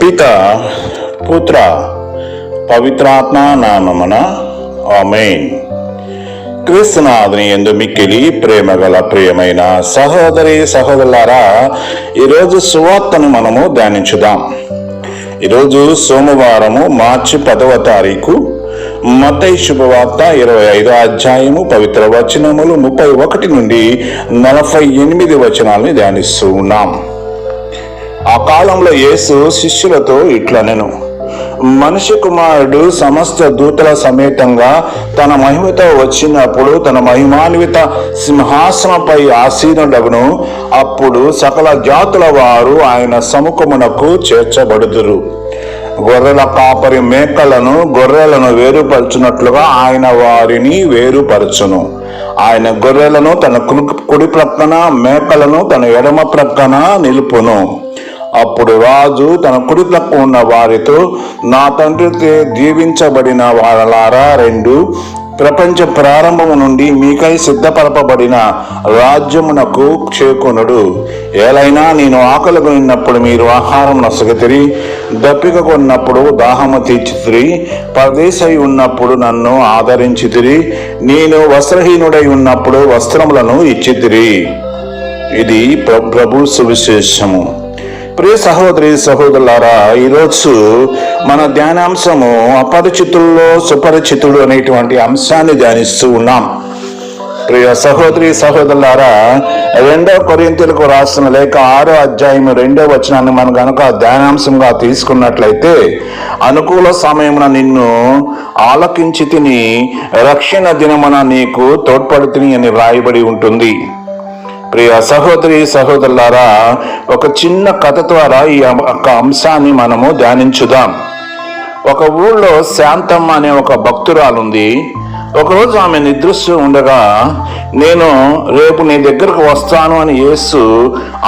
పిత పుత్ర పవిత్రాత్మ నామమున ఆమెన్. క్రీస్తునాథుని ఎందు మిక్కిలి ప్రేమ గల ప్రియమైన సహోదరి సహోదరులారా ఈరోజు సువార్తను మనము ధ్యానించుదాం. ఈరోజు సోమవారము మార్చి పదవ తారీఖు మతై శుభవార్త ఇరవై ఐదో అధ్యాయము పవిత్ర వచనములు ముప్పై ఒకటి నుండి నలభై ఎనిమిది వచనాలని ధ్యానిస్తూ ఉన్నాం. ఆ కాలంలో యేసు శిష్యులతో ఇట్లనెను. మనిషి కుమారుడు సమస్త దూతల సమేతంగా తన మహిమతో వచ్చినప్పుడు తన మహిమాన్విత సింహాసనపై ఆసీనుడగును. అప్పుడు సకల జాతుల వారు ఆయన సముఖమునకు చేర్చబడుదురు. గొర్రెల కాపరి మేకలను గొర్రెలను వేరుపరచునట్లుగా ఆయన వారిని వేరుపరచును. ఆయన గొర్రెలను తన కుడి ప్రక్కన మేకలను తన ఎడమ ప్రక్కన నిలుపును. అప్పుడు రాజు తన కుడి ప్రక్క ఉన్న వారితో నా తండ్రి దీవించబడిన వారలారా రెండు ప్రపంచ ప్రారంభము నుండి మీకై సిద్ధపరపబడిన రాజ్యమునకు చేకొనుడు. ఏలైనా నేను ఆకలి కొనినప్పుడు మీరు ఆహారం నసగతిరి దప్పిక కొన్నప్పుడు దాహము తీర్చితిరి పరదేశై ఉన్నప్పుడు నన్ను ఆదరించితిరి నేను వస్త్రహీనుడై ఉన్నప్పుడు వస్త్రములను ఇచ్చితిరి. ఇది ప్రభు సువిశేషము. ప్రియ సహోదరి సహోదరులారా ఈరోజు మన ధ్యానాంశము అపరిచితుల్లో సుపరిచితుడు అనేటువంటి అంశాన్ని ధ్యానిస్తూ ఉన్నాం. ప్రియ సహోదరి సహోదరులారా రెండవ కొరింతలకు రాసిన లేక ఆరో అధ్యాయం రెండో వచనాన్ని మనం కనుక ధ్యానాంశంగా తీసుకున్నట్లయితే అనుకూల సమయమున నిన్ను ఆలకించి తిని రక్షణ దినమున నీకు తోడ్పడుతుని అని రాయబడి ఉంటుంది. ప్రియ సహోదరి సహోదరులారా ఒక చిన్న కథ ద్వారా ఈ ఒక అంశాన్ని మనము ధ్యానించుదాం. ఒక ఊళ్ళో శాంతమ్మ అనే ఒక భక్తురాలుంది. ఒకరోజు ఆమె నిద్రిస్తూ ఉండగా నేను రేపు నీ దగ్గరకు వస్తాను అని యేసు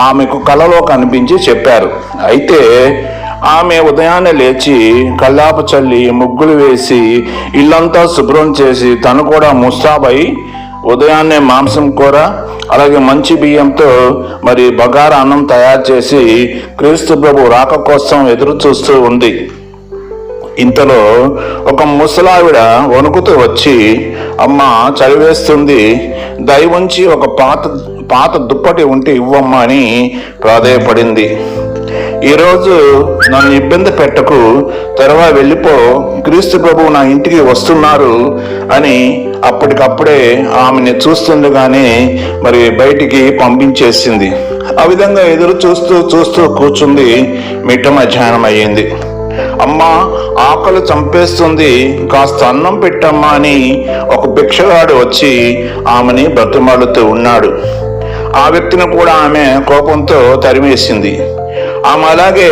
ఆమెకు కలలో కనిపించి చెప్పారు. అయితే ఆమె ఉదయాన్నే లేచి కల్లాపు చల్లి ముగ్గులు వేసి ఇల్లంతా శుభ్రం చేసి తను కూడా ముస్తాబై ఉదయాన్నే మాంసం కూర అలాగే మంచి బియ్యంతో మరి బగారా అన్నం తయారు చేసి క్రీస్తు ప్రభు రాక కోసం ఎదురు చూస్తూ ఉంది. ఇంతలో ఒక ముసలావిడ వణుకుతూ వచ్చి అమ్మ చలివేస్తుంది దయవుంచి ఒక పాత పాత దుప్పటి ఉంటే ఇవ్వమ్మా అని ప్రాధేయపడింది. ఈరోజు నన్ను ఇబ్బంది పెట్టకు త్వరగా వెళ్ళిపో క్రీస్తు ప్రభువు నా ఇంటికి వస్తున్నారు అని అప్పటికప్పుడే ఆమెని చూస్తుండగానే మరి బయటికి పంపించేసింది. ఆ విధంగా ఎదురు చూస్తూ చూస్తూ కూర్చుంది మిట్ట మధ్యాహ్నం అయ్యింది. అమ్మ ఆకలి చంపేస్తుంది కాస్త అన్నం పెట్టమ్మా అని ఒక భిక్షగాడు వచ్చి ఆమెని బ్రతిమాలుతూ ఉన్నాడు. ఆ వ్యక్తిని కూడా ఆమె కోపంతో తరిమేసింది. ఆమె అలాగే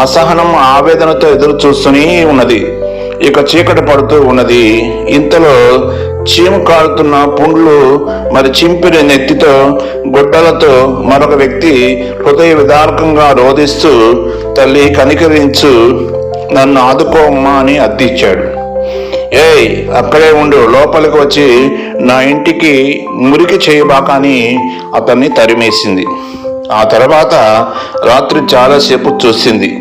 అసహనం ఆవేదనతో ఎదురు చూస్తూనే ఉన్నది. ఇక చీకటి పడుతూ ఉన్నది. ఇంతలో చీము కారుతున్న పుండ్లు మరి చింపిరి నెత్తితో గుడ్డలతో మరొక వ్యక్తి హృదయ విదారకంగా రోధిస్తూ తల్లి కనికరించు. నన్ను ఆదుకోమ్మా అని అద్దిచ్చాడు ఏయ్ అక్కడే ఉండు. లోపలికి వచ్చి నా ఇంటికి మురికి చేయబాక అని అతన్ని తరిమేసింది. ఆ తర్వాత రాత్రి చాలాసేపు చూసింది.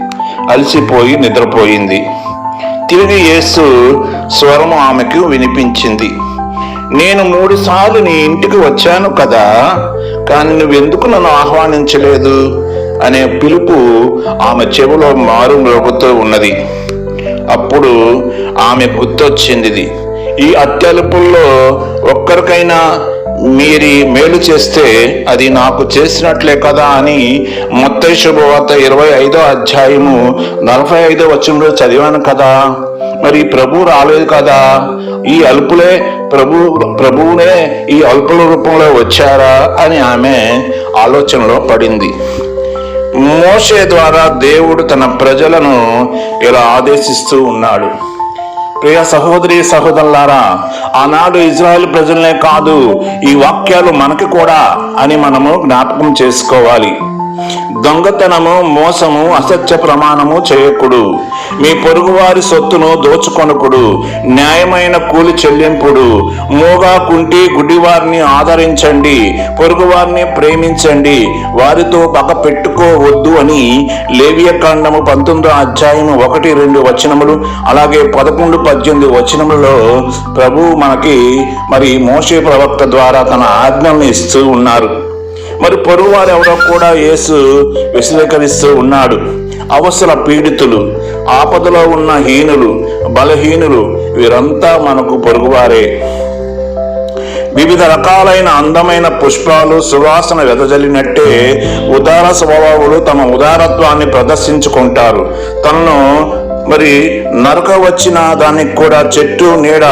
అలసిపోయి నిద్రపోయింది. తిరిగి యేసు స్వరము ఆమెకు వినిపించింది. నేను మూడుసార్లు నీ ఇంటికి వచ్చాను కదా కానీ నువ్వెందుకు నన్ను ఆహ్వానించలేదు? అనే పిలుపు ఆమె చెవిలో మారు మ్రోగుతూ ఉన్నది. అప్పుడు ఆమె గుర్తొచ్చింది. ఈ అత్యల్పుల్లో ఒక్కరికైనా మీరి మేలు చేస్తే అది నాకు చేసినట్లే కదా అని మొత్త శుభవార్త ఇరవై ఐదో అధ్యాయము నలభై ఐదో వచనంలో చదివాను కదా. మరి ప్రభు రాలేదు కదా. ఈ అల్పులే ప్రభు ప్రభువునే ఈ అల్పుల రూపంలో వచ్చారా అని ఆమె ఆలోచనలో పడింది. మోషే ద్వారా దేవుడు తన ప్రజలను ఇలా ఆదేశిస్తూ ఉన్నాడు. ప్రియ సహోదరి సహోదరులారా ఆనాడు ఇజ్రాయెల్ ప్రజలనే కాదు ఈ వాక్యాలు మనకి కూడా అని మనము జ్ఞాపకం చేసుకోవాలి. దొంగతనము మోసము అసత్య ప్రమాణము చేయకుడు. మీ పొరుగువారి సొత్తును దోచుకొనకుడు. న్యాయమైన కూలి చెల్లింపుడు. మూగా కుంటి గుడ్డివారిని ఆదరించండి. పొరుగువారిని ప్రేమించండి. వారితో పగ పెట్టుకోవద్దు అని లేవియ కాండము పంతొమ్మిదో అధ్యాయము ఒకటి రెండు వచనములు అలాగే పదకొండు పద్దెనిమిది వచనములలో ప్రభు మనకి మరి మోషే ప్రవక్త ద్వారా తన ఆజ్ఞల్ని ఇస్తూ ఉన్నారు. మరి పొరుగువారు ఎవరో కూడా యేసు విశదీకరిస్తూ ఉన్నాడు. అవసర పీడితులు ఆపదలో ఉన్న హీనులు బలహీనులు వీరంతా మనకు పొరుగువారే. వివిధ రకాలైన అందమైన పుష్పాలు సువాసన వెదజల్లినట్టే ఉదార స్వభావులు తమ ఉదారత్వాన్ని ప్రదర్శించుకుంటారు. తనను మరి నరక వచ్చిన దానికి కూడా చెట్టు నీడ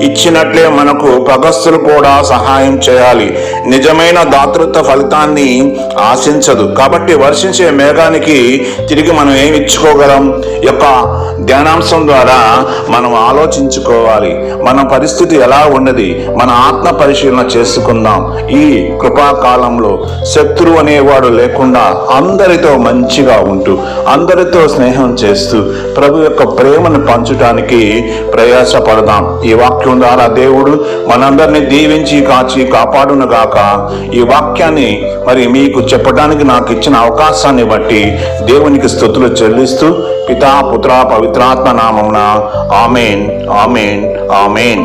ఇచ్చినట్లే మనకు పగస్తులు కూడా సహాయం చేయాలి. నిజమైన దాతృత్వ ఫలితాన్ని ఆశించదు. కాబట్టి వర్షించే మేఘానికి తిరిగి మనం ఏమి ఇచ్చుకోగలం? యొక్క ధ్యానాంశం ద్వారా మనం ఆలోచించుకోవాలి. మన పరిస్థితి ఎలా ఉన్నది? మన ఆత్మ పరిశీలన చేసుకుందాం. ఈ కృపాకాలంలో శత్రువు అనేవాడు లేకుండా అందరితో మంచిగా ఉంటూ అందరితో స్నేహం చేస్తూ ప్రభు యొక్క ప్రేమను పంచడానికి ప్రయాసపడదాం. ఈ వాక్యం ద్వారా దేవుడు మనందరినీ దీవించి కాచి కాపాడును గాక ఈ వాక్యాన్ని మరి మీకు చెప్పడానికి నాకు ఇచ్చిన అవకాశాన్ని బట్టి దేవునికి స్థుతులు చెల్లిస్తూ పితా పుత్ర పవిత్రాత్మ నామమున ఆమెన్ ఆమెన్ ఆమెన్.